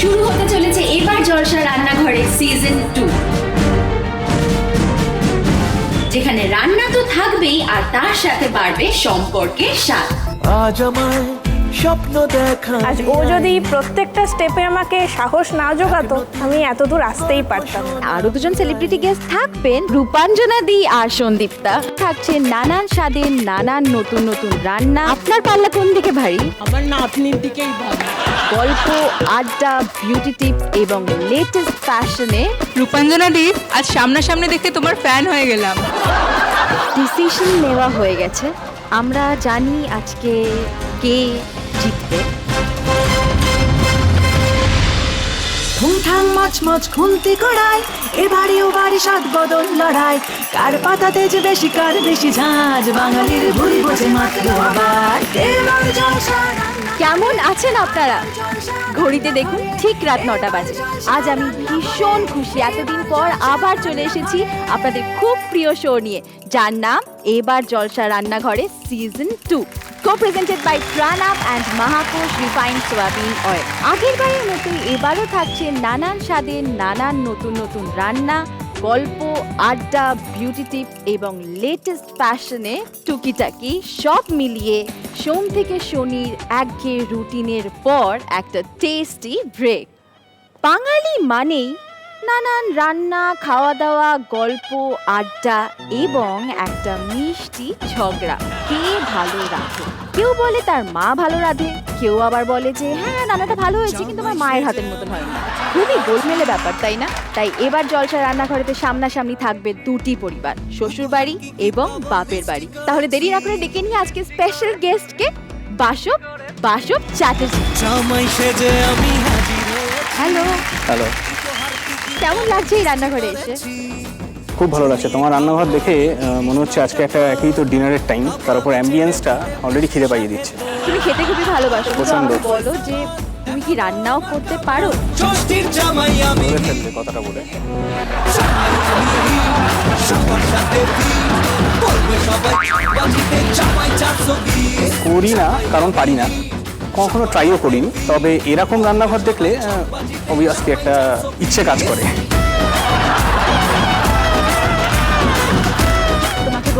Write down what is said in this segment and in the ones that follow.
শুরু হতে চলেছে এবার জলসা রান্নাঘরে সিজন টু যেখানে রান্না তো থাকবেই আর তার সাথে বাড়বে সম্পর্কের স্বাদ। আজ আমায় স্বপ্ন দেখা আজ ও যদি প্রত্যেকটা স্টেপে আমাকে সাহস না জোগাতো আমি এত দূর আসতেই পারতাম। আরও দুজন সেলিব্রিটি গেস্ট থাকবেন রূপাঞ্জনা দি আর সন্দীপ্তা। থাকছে নানান স্বাদের নানান নতুন নতুন রান্না। আপনার পাল্লা কোন দিকে ভারী? আমার নাতনির দিকেই ভাবি গল্প আড্ডা বিউটি টিপস এবং লেটেস্ট ফ্যাশনে রূপাঞ্জনা দি আজ সামনাসামনি দেখে তোমার ফ্যান হয়ে গেলাম। ডিসিশন নেওয়া হয়ে গেছে। আমরা জানি আজকে কে জিতবে। ঠুংঠাং মাছ মাছ খুন্তি কড়াই এবারে ও বাড়ি সাত বদল লড়াই। কার পাতাতে যে বেশি কার বেশি ঝাঁজ বাঙালির ভুল বোঝে মাত্র আবার। এবার জলসা রান্না কেমন আছেন আপনারা? ঘড়িতে দেখুন ঠিক রাত নটা বাজে। আজ আমি ভীষণ খুশি। এতদিন পর আবার চলে এসেছি আপনাদের খুব প্রিয় শো নিয়ে। যার নাম এবার জলসা রান্নাঘরে season two co presented by প্রাণাপ and Mahakosh refined soybean oil আগের বারের মতোই এবারও থাকছে নানান স্বাদের নানান নতুন নতুন রান্না, গল্প, আড্ডা বিউটি টিপস এবং লেটেস্ট ফ্যাশনে টুকিটাকি সব মিলিয়ে সোম থেকে শনির একঘেয়ে রুটিনের পর একটা টেস্টি ব্রেক বাঙালি মানেই নানান রান্না খাওয়া দাওয়া গল্প, আড্ডা এবং একটা মিষ্টি ঝগড়া। কে ভালো রাঁধে? কেউ বলে তার মা ভালো রাঁধে কেউ আবার বলে যে হ্যাঁ রান্নাটা ভালো হয়েছে কিন্তু আমার মায়ের হাতের মতন হয় না। খুবই গোলমেলে ব্যাপার তাই না? তাই এবার জলসা রান্নাঘরেতে সামনাসামনি থাকবে দুটি পরিবার শ্বশুর বাড়ি এবং বাপের বাড়ি। তাহলে দেরি না করে ডেকে নিয়ে আজকে স্পেশাল গেস্টকে বাসব বাসব চ্যাটার্জি আমি হ্যালো হ্যালো কেমন লাগছে এই রান্নাঘরে এসে? খুব ভালো লাগছে। তোমার রান্নাঘর দেখে মনে হচ্ছে আজকে একটা একই তো ডিনারের টাইম তার উপর অ্যাম্বিয়েন্সটা অলরেডি খিদে পাইয়ে দিচ্ছে। তুমি খেতে খুবই ভালোবাসো। বলো যে তুমি কি রান্নাও করতে পারো? ষষ্ঠীর জামাই আমি। কথাটা বলে। করি না কারণ পারি না। কখনো ট্রাইও করিনি। তবে এরকম রান্নাঘর দেখলে অবভিয়াসলি একটা ইচ্ছে কাজ করে।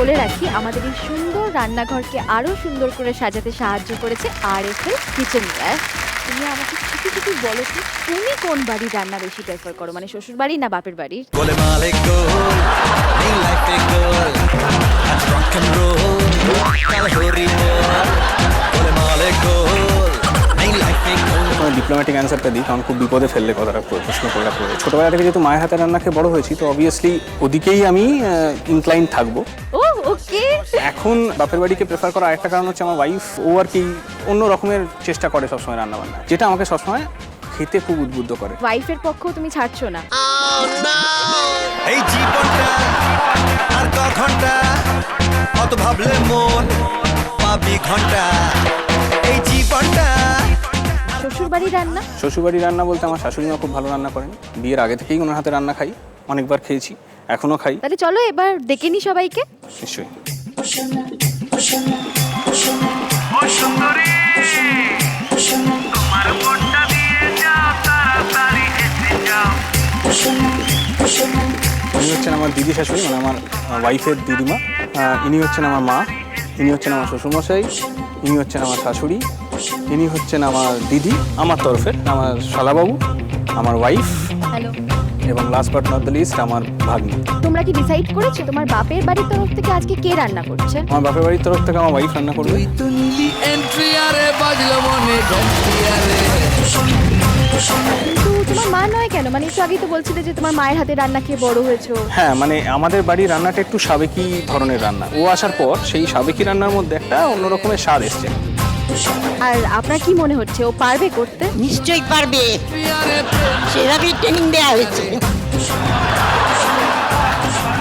বলে রাখি আমাদের এই সুন্দর রান্নাঘরকে আরও সুন্দর করে সাজাতে সাহায্য করেছে আর এস এল কিচেন তুমি আমাকে ছুটি ছুটি বলো তো তুমি কোন বাড়ির রান্না বেশি প্রেফার করো? মানে শ্বশুর বাড়ি না বাপের বাড়ির ডিপ্লোম্যাটিক অ্যান্সারটা দিই কারণ খুব বিপদে ফেললে কথাটা করে- প্রশ্ন করলে করে ছোটোবেলা থেকে যেহেতু মায়ের হাতে রান্না খেয়ে বড় হয়েছি তো অবভিয়াসলি ওদিকেই আমি ইনক্লাইন থাকব। ও ওকে। এখন বাপের বাড়িকে প্রেফার করার আরেকটা কারণ হচ্ছে আমার ওয়াইফ ও আর কি অন্য রকমের চেষ্টা করে সবসময় রান্না বান্না যেটা আমাকে সবসময় খেতে খুব উদ্বুদ্ধ করে। ওয়াইফের পক্ষও তুমি ছাড়ছো না। এই জীবনটা আর ক ঘণ্টা অত ভাবলে মন পাবি ঘণ্টা এই জীবনটা শ্বশুর বাড়ির রান্না? শ্বশুরবাড়ি রান্না বলতে আমার শাশুড়ি মা খুব ভালো রান্না করেন। বিয়ের আগে থেকেই ওনার হাতে রান্না খাই অনেকবার খেয়েছি। এখনও খাই। তাহলে চলো এবার ডেকে নি সবাইকে। নিশ্চয়ই। ইনি হচ্ছেন আমার দিদি শাশুড়ি মানে আমার ওয়াইফের দিদিমা। ইনি হচ্ছেন আমার মা ইনি হচ্ছেন আমার শ্বশুরমশাই ইনি হচ্ছেন আমার শাশুড়ি ইনি হচ্ছেন আমার দিদি আমার তরফের আমার শালাবাবু আমার ওয়াইফ হ্যালো এবং last but not the least আমার ভাগ্নি। তোমরা কি ডিসাইড করেছ তোমার বাপের বাড়ির তরফ থেকে আজকে কে রান্না করছে? আমার বাপের বাড়ির তরফ থেকে আমার ওয়াইফ রান্না করবে। এন্ট্রি আরে বাজলো মনে ঘন্টি আরে। কিন্তু তোমার মা নয় কেন? মানে একটু আগেই তো বলছিলে যে তোমার মায়ের হাতে রান্না খেয়ে বড় হয়েছো। হ্যাঁ মানে আমাদের বাড়ির রান্নাটা একটু সাবেকি ধরনের রান্না। ও আসার পর সেই সাবেকি রান্নার মধ্যে একটা অন্য রকমের স্বাদ এসছে। আর আপনার কি মনে হচ্ছে ও পারবে করতে? নিশ্চয়ই পারবে। সেভাবেই ট্রেনিং দেওয়া হয়েছে।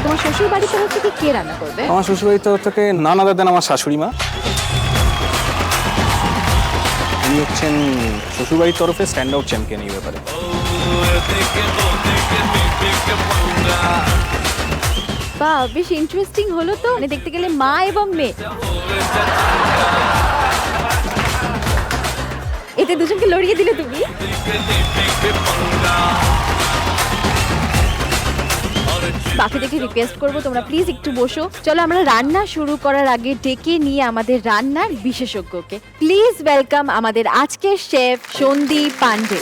তোমার শ্বশুর বাড়ির তরফ থেকে কে রান্না করবে? আমার শ্বশুরবাড়ির তরফ থেকে নানা দাদেন আমার শাশুড়ি মা। উনি হচ্ছেন শ্বশুরবাড়ির তরফে স্ট্যান্ড আউট চ্যাম্পিয়ন এই ব্যাপারে। বা বেশ ইন্টারেস্টিং হলো তো। মানে দেখতে গেলে মা এবং মেয়ে। এতে দুজনকে লড়িয়ে দিলে তুমি? বাকিদেরকে রিকোয়েস্ট করব, তোমরা প্লিজ একটু বসো। চলো, আমরা রান্না শুরু করার আগে ডেকে নিয়ে আমাদের রান্নার বিশেষজ্ঞকে। প্লিজ ওয়েলকাম আমাদের আজকের শেফ সন্দীপ পান্ডে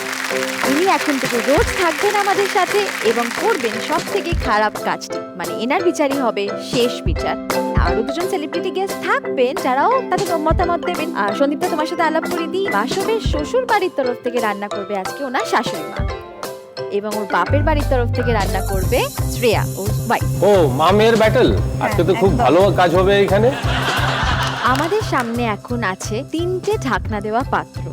উনি এখন থেকে রোজ থাকবেন আমাদের সাথে এবং করবেন সব থেকে খারাপ কাজটি। মানে এনার বিচারই হবে শেষ বিচার। আরও দুজন সেলিব্রিটি গেস্ট থাকবেন যারাও তাদের মতামত দেবেন। আর সন্দীপটা তোমার সাথে আলাপ করে দিই। বাসবের শ্বশুর বাড়ির তরফ থেকে রান্না করবে আজকে ওনার শাশুড়ি মা। এবং ওর বাপের বাড়ির তরফ থেকে রান্না করবে শ্রেয়া ও ভাই ও মা মেয়ের ব্যাটল আজকে তো খুব ভালো কাজ হবে এখানে। আমাদের সামনে এখন আছে তিনটে ঢাকনা দেওয়া পাত্র।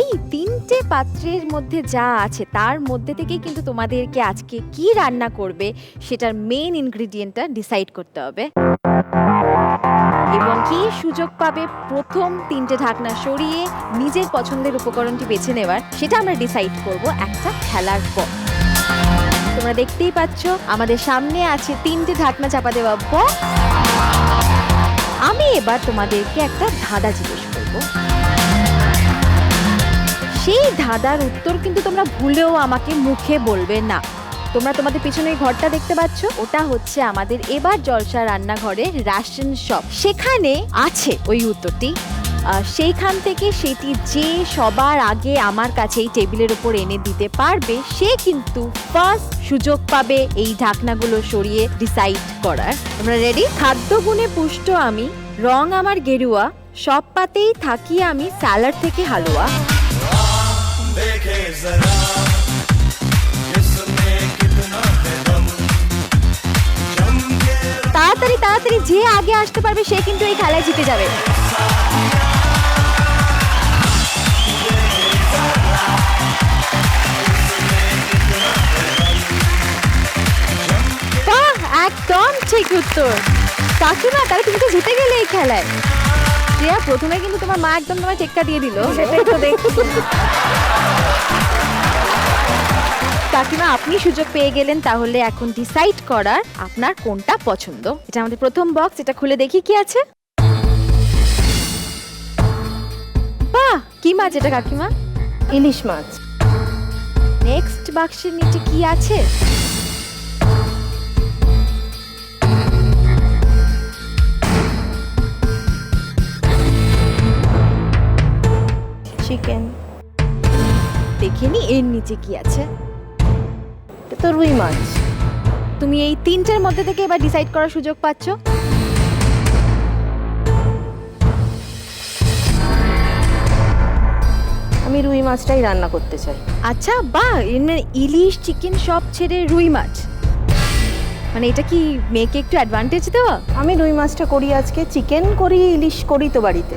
এই তিনটে পাত্রের মধ্যে যা আছে, তার মধ্যে থেকেই কিন্তু তোমাদেরকে আজকে কি রান্না করবে, সেটার মেইন ইনগ্রিডিয়েন্টটা ডিসাইড করতে হবে। এবং কি সুযোগ পাবে প্রথম তিনটে ঢাকনা সরিয়ে নিজের পছন্দের উপকরণটি বেছে নেওয়ার, সেটা আমরা ডিসাইড করব একটা খেলার পর। তোমরা দেখতেই পাচ্ছ, আমাদের সামনে আছে তিনটে ঢাকনা চাপা দেওয়া বক্স আমি এবার তোমাদেরকে একটা ধাঁধা জিজ্ঞেস করব। সেই ধাঁধার উত্তর কিন্তু তোমরা ভুলেও আমাকে মুখে বলবে না। তোমরা তোমাদের পিছনে ঘরটা দেখতে পাচ্ছ? ওটা হচ্ছে আমাদের এবার জলসা রান্নাঘরের রেশন শপ সেখানে আছে ওই উত্তরটি। সেইখান থেকে সেটি যে সবার আগে আমার কাছে এই টেবিলের উপর এনে দিতে পারবে, সে কিন্তু ফার্স্ট সুযোগ পাবে এই ঢাকনাগুলো সরিয়ে ডিসাইড করার। তোমরা রেডি খাদ্য গুণে পুষ্ট আমি, রং আমার গেরুয়া, সব পাতেই থাকি আমি স্যালাড থেকে হালুয়া। তাড়াতাড়ি তাড়াতাড়ি যে আগে আসতে পারবে সে কিন্তু এই খেলায় জিতে যাবে। একদম ঠিক উত্তর। কাকিমা তাহলে তুমি তো জিতে গেলে এই খেলায়। প্রিয়া প্রথমে কিন্তু তোমার মা একদম তোমায় টেক্কা দিয়ে দিল। সেটাই তো দেখছি। কাকিমা আপনি সুযোগ পেয়ে গেলেন তাহলে এখন ডিসাইড করার আপনার কোনটা পছন্দ। এটা আমাদের প্রথম বক্স এটা খুলে দেখি কি আছে। বাহ কি মাছ এটা কাকিমা? ইলিশ মাছ। নেক্সট বাক্সের নিচে কি আছে? চিকেন দেখিনি এর নিচে কি আছে। তো রুই মাছ তুমি এই তিনটের মধ্যে থেকে এবার ডিসাইড করার সুযোগ পাচ্ছ। আমি রুই মাছটাই রান্না করতে চাই। আচ্ছা এর মানে ইলিশ চিকেন সব ছেড়ে রুই মাছ। মানে এটা কি মেয়েকে একটু অ্যাডভান্টেজ দেওয়া? আমি রুই মাছটা করি আজকে চিকেন করি ইলিশ করি তো বাড়িতে।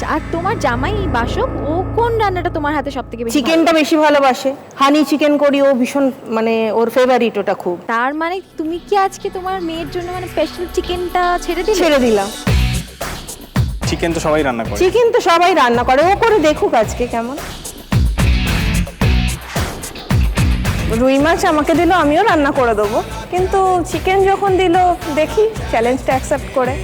আচ্ছা, আর তোমার জামাই বাসক ও কোন রান্নাটা তোমার হাতে সব থেকে চিকেনটা বেশি ভালোবাসে। হানি চিকেন করি ও ভীষণ মানে ওর ফেভারিট ওটা খুব। তার মানে তুমি কি আজকে তোমার মেয়ের জন্য মানে স্পেশাল চিকেনটা ছেড়ে দিলে? ছেড়ে দিলাম। চিকেন তো সবাই রান্না করে। চিকেন তো সবাই রান্না করে ও করে দেখুক আজকে কেমন। রুই মাছ আমাকে দিল আমিও রান্না করে দেবো। কিন্তু চিকেন যখন দিল দেখি চ্যালেঞ্জটা অ্যাকসেপ্ট করে।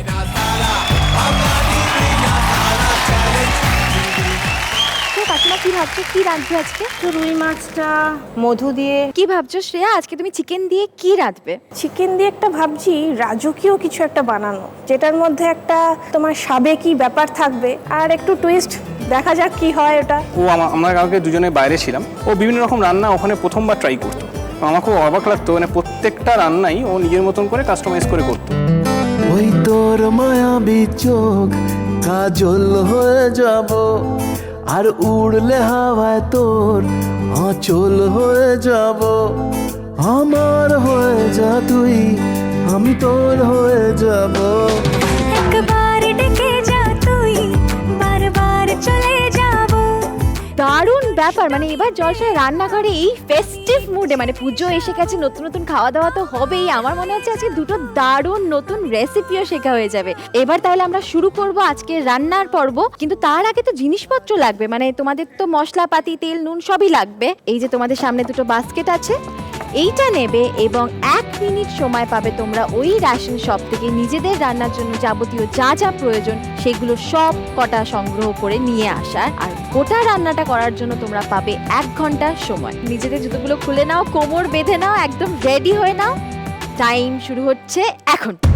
তো কি ভাবছ? কি রাঁধবে আজকে? তো রুই মাছটা মধু দিয়ে। কি ভাবছ শ্রেয়া? আজকে তুমি চিকেন দিয়ে কি রাঁধবে? চিকেন দিয়ে একটা ভাবছি রাজকীয় কিছু একটা বানানো যেটার মধ্যে একটা তোমার সাবেকি ব্যাপার থাকবে। আর একটু টুইস্ট দেখা যাক কি হয় ওটা। ও আমা- আমরা কাউকে দুজনে বাইরে ছিলাম। ও বিভিন্ন রকম রান্না ওখানে প্রথমবার ট্রাই করতো। আমার খুব অবাক লাগতো মানে প্রত্যেকটা রান্নাই ও নিজের মতন করে কাস্টমাইজ করে করতো। ওই তোর মায়াবী চোখ কাজল হয়ে যাব। আর উড়লে হাওয়ায় তোর অচল হয়ে যাব। আমার হয়ে যা তুই, আমি তোর হয়ে যাব। একবার ডেকে যা তুই, বারবার চলে যাব দারুণ ব্যাপার। মানে এবার জলসায় রান্নাঘরে এই ফেস্টিভ মুডে মানে পুজো এসে গেছে, নতুন নতুন খাওয়া দাওয়া তো হবেই। আমার মনে হচ্ছে আজকে দুটো দারুণ নতুন রেসিপিও শেখা হয়ে যাবে। এবার তাহলে আমরা শুরু করব আজকে রান্নার পর্ব। কিন্তু তার আগে তো জিনিসপত্র লাগবে। মানে তোমাদের তো মশলাপাতি, তেল, নুন সবই লাগবে। এই যে তোমাদের সামনে দুটো বাস্কেট আছে। এইটা নেবে এবং এক মিনিট সময় পাবে তোমরা ওই রেশন শপ থেকে নিজেদের রান্নার জন্য যাবতীয় যা যা প্রয়োজন সেগুলো সব কটা সংগ্রহ করে নিয়ে আসার আর গোটা রান্নাটা করার জন্য তোমরা পাবে এক ঘণ্টা সময়। নিজেদের জুতোগুলো খুলে নাও, কোমর বেঁধে নাও, একদম রেডি হয়ে নাও। টাইম শুরু হচ্ছে এখন।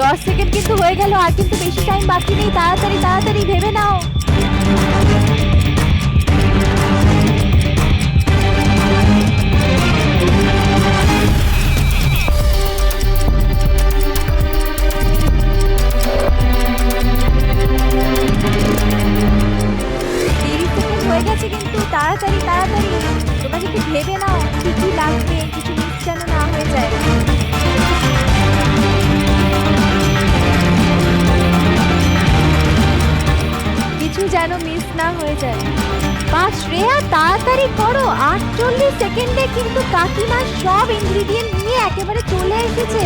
দশ সেকেন্ড কিন্তু হয়ে গেল, আর কিন্তু বেশি টাইম বাকি নেই। তাড়াতাড়ি তাড়াতাড়ি ভেবে নাও। কাকিমা সব ইনগ্রিডিয়েন্ট নিয়ে একেবারে চলে এসেছে।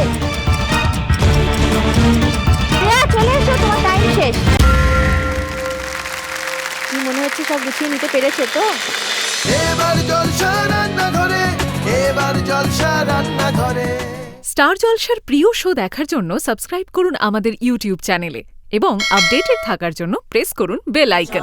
চলে এসো তোমার টাইম শেষ। কি মনে হচ্ছে সব গুছিয়ে নিতে পেরেছ তো? এবার জলসা রান্না ঘরে এবার জলসা রান্না ঘরে স্টার জলসার প্রিয় শো দেখার জন্য সাবস্ক্রাইব করুন আমাদের ইউটিউব চ্যানেলে এবং আপডেটেড থাকার জন্য প্রেস করুন বেল আইকন।